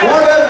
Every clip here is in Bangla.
Order!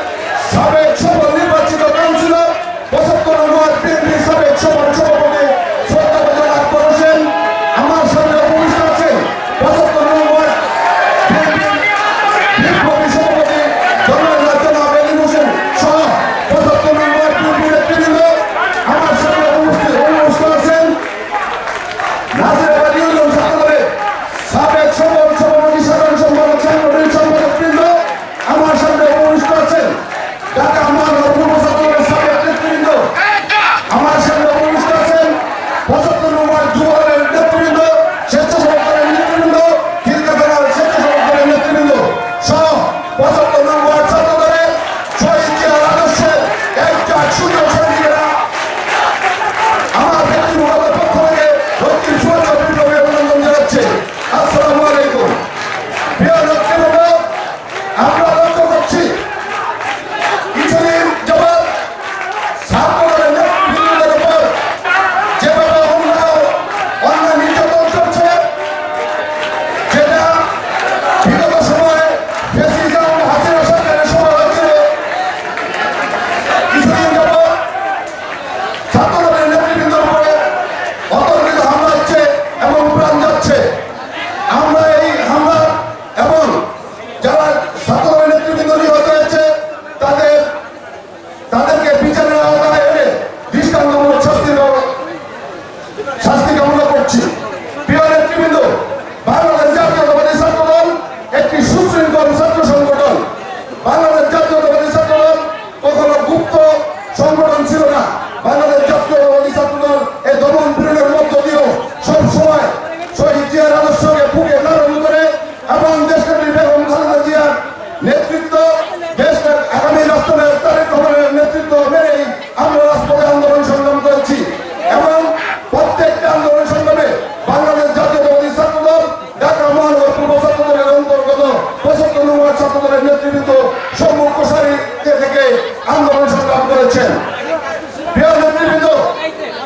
করেছেন।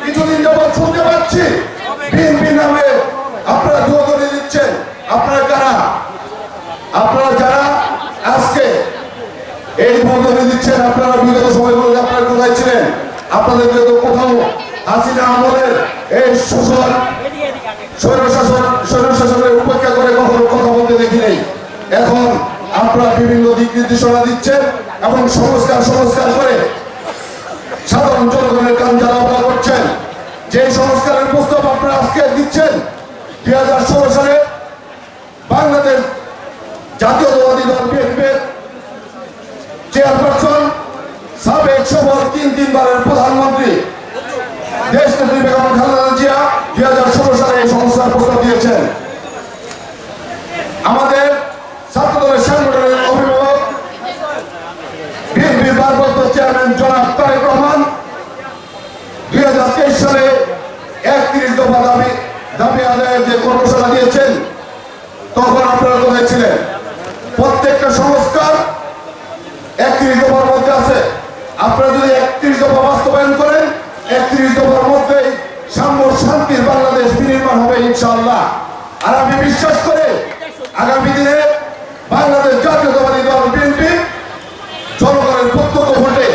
কিছুদিন শুনতে পাচ্ছি বিএনপি নামে আপনারা দুয়াদলি দিচ্ছেন। আপনারা কারা? আপনারা যারা আজকে এই দিচ্ছেন, আপনারা বিগত সময়গুলো আপনারা কোথায় ছিলেন? আপনাদেরকে তো কোথাও এই শোষণ, স্বৈরশাসন, স্বৈরশাসনের উপেক্ষা করে কখনো কথা বলতে দেখি নেই এখন আপনারা বিভিন্ন দিক নির্দেশনা দিচ্ছেন এবং সংস্কার সংস্কার করে সাধারণ জনগণের কান জ্বালাপনা করছেন যে সংস্কারের প্রস্তাব আপনারা আজকে দিচ্ছেন, দুই হাজার ষোলো সালে বাংলাদেশ জাতীয়তাবাদী দল বিএনপির চেয়ারপারসন সাবেক সভার তিন তিনবারের প্রধানমন্ত্রী দেশ নেত্রী বেগম খালেদা জিয়া দুই হাজার ষোলো সালে এই সংস্কার প্রস্তাব দিয়েছেন আমাদের ছাত্রদলের সাংগঠনিক অভিভাবক বিএনপির ভারপ্রাপ্ত চেয়ারম্যান জনাব তারেক রহমান দুই হাজার তেইশ সালে একত্রিশ দফা দাবি দাবি আদায়ের যে কর্মশালা দিয়েছেন, তখন আপনারা কোথায় ছিলেন? প্রত্যেকটা সংস্কার একত্রিশ দফার মধ্যে আছে। আপনারা যদি একত্রিশ দফা বাস্তবায়ন করেন, একত্রিশ দফার মধ্যেই সাম্য শান্তির বাংলাদেশ বিনির্মাণ হবে ইনশাআল্লাহ। আর আমি বিশ্বাস করে, আগামী দিনে বাংলাদেশ জাতীয়তাবাদী দল বিএনপি জনগণের প্রত্যক্ষ ভোটে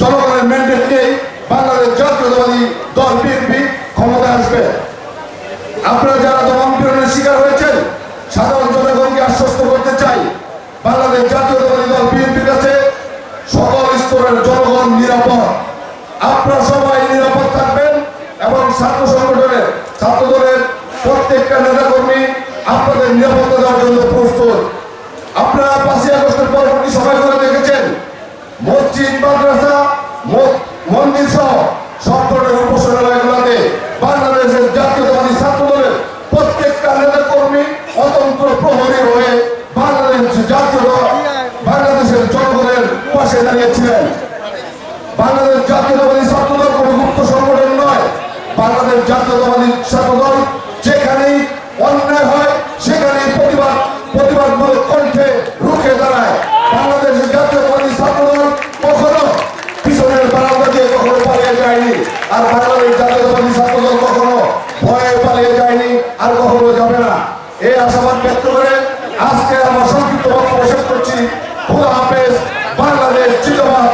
জনগণের ম্যান্ডেট নিয়েই বাংলাদেশ জাতীয়তাবাদী দল বিএনপি ক্ষমতায় আসবে। আপনারা যারা দমন পীড়নের শিকার হয়েছেন, সাধারণ জনগণকে আশ্বস্ত করতে চাই, বাংলাদেশ জাতীয়তাবাদী দল বিএনপির কাছে সকল স্তরের জনগণ নিরাপদ। আপনারা সবাই নিরাপদ থাকবেন এবং ছাত্র সংগঠনের ছাত্রদলের প্রত্যেকটা নেতাকর্মী আপনাদের নিরাপত্তা দেওয়ার জন্য প্রস্তুত। আপনারা পাঁচই আগস্টের পরবর্তী সময় করে দেখেছেন মসজিদ, মাদ্রাসা বাংলাদেশ জাতীয়তাবাদী ছাত্রদল কোনো গুপ্ত সংগঠন নয়। বাংলাদেশ জাতীয়তাবাদী ছাত্রদল যেখানেই অন্যায় হয়, সেখানেই প্রতিবাদ, প্রতিবাদমূলক কণ্ঠে রুখে দাঁড়ায়। বাংলাদেশ জাতীয়তাবাদী ছাত্রদল কখনো পিছনের বারান্দা দিয়ে কখনো পালিয়ে যায়নি, আর বাংলাদেশ জাতীয়তাবাদী ছাত্রদল কখনো ভয়ে পালিয়ে যায়নি আর কখনো যাবে না। এই আশাবাদ ব্যক্ত করে আজকে আমার সংক্ষিপ্ত বক্তব্য শেষ করছি। খুদা হাফেজ, বাংলাদেশ জিন্দাবাদ।